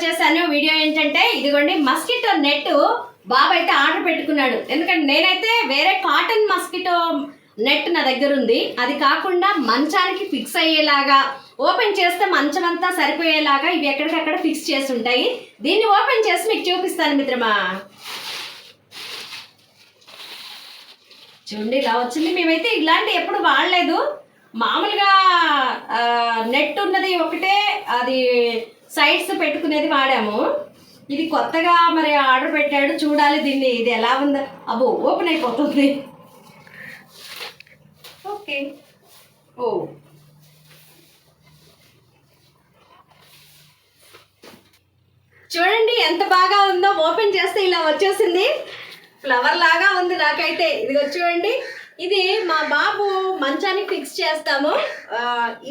వచ్చేసాను వీడియో ఏంటంటే ఇదిగోండి మస్కిటో నెట్ బాబు అయితే ఆర్డర్ పెట్టుకున్నాడు. ఎందుకంటే నేనైతే వేరే కాటన్ మస్కిటో నెట్ నా దగ్గర ఉంది. అది కాకుండా మంచానికి ఫిక్స్ అయ్యేలాగా ఓపెన్ చేస్తే మంచం అంతా సరిపోయేలాగా ఇవి ఎక్కడికక్కడ ఫిక్స్ చేసి ఉంటాయి. దీన్ని ఓపెన్ చేసి మీకు చూపిస్తాను మిత్రమా. చూడండి ఇలా వచ్చింది. మేమైతే ఇలాంటి ఎప్పుడు వాడలేదు. మామూలుగా నెట్ ఉన్నది ఒకటే అది సైడ్స్ పెట్టుకునేది వాడాము. ఇది కొత్తగా మరి ఆర్డర్ పెట్టాడు. చూడాలి దీన్ని. ఇది ఎలా ఉందో అబ్బో ఓపెన్ అయిపోతుంది. ఓకే. ఓ. చూడండి ఎంత బాగా ఉందో. ఓపెన్ చేస్తే ఇలా వచ్చేసింది. ఫ్లవర్ లాగా ఉంది నాకైతే. ఇదిగో చూడండి. ఇది మా బాబు మంచానికి ఫిక్స్ చేస్తాము.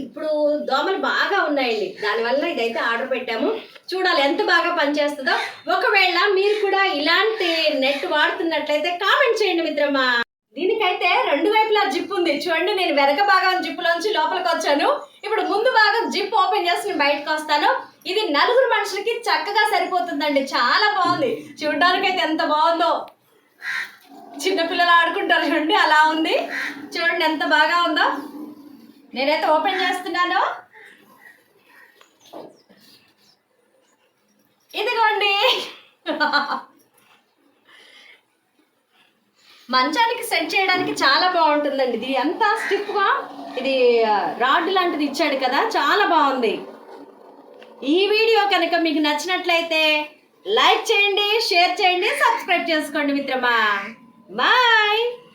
ఇప్పుడు దోమలు బాగా ఉన్నాయండి. దానివల్ల ఇదైతే ఆర్డర్ పెట్టాము. చూడాలి ఎంత బాగా పనిచేస్తుందో. ఒకవేళ మీరు కూడా ఇలాంటి నెట్ వాడుతున్నట్లయితే కామెంట్ చేయండి మిత్రమా. దీనికైతే రెండు వైపులా జిప్ ఉంది. చూడండి నేను వెనక భాగం జిప్లోంచి లోపలికి వచ్చాను. ఇప్పుడు ముందు భాగం జిప్ ఓపెన్ చేసి నేను బయటకు వస్తాను. ఇది నలుగురు మనుషులకి చక్కగా సరిపోతుందండి. చాలా బాగుంది. చూడడానికి అయితే ఎంత బాగుందో. చిన్నపిల్లలు ఆడుకుంటారు చూడండి అలా ఉంది. చూడండి ఎంత బాగా ఉందో. నేనైతే ఓపెన్ చేస్తున్నాను. ఇదిగోండి. మంచానికి సెట్ చేయడానికి చాలా బాగుంటుందండి. ఇది ఎంత స్టిఫ్గా ఇది రాడ్ లాంటిది ఇచ్చాడు కదా చాలా బాగుంది. ఈ వీడియో కనుక మీకు నచ్చినట్లయితే లైక్ చేయండి షేర్ చేయండి సబ్స్క్రైబ్ చేసుకోండి మిత్రమా. Bye!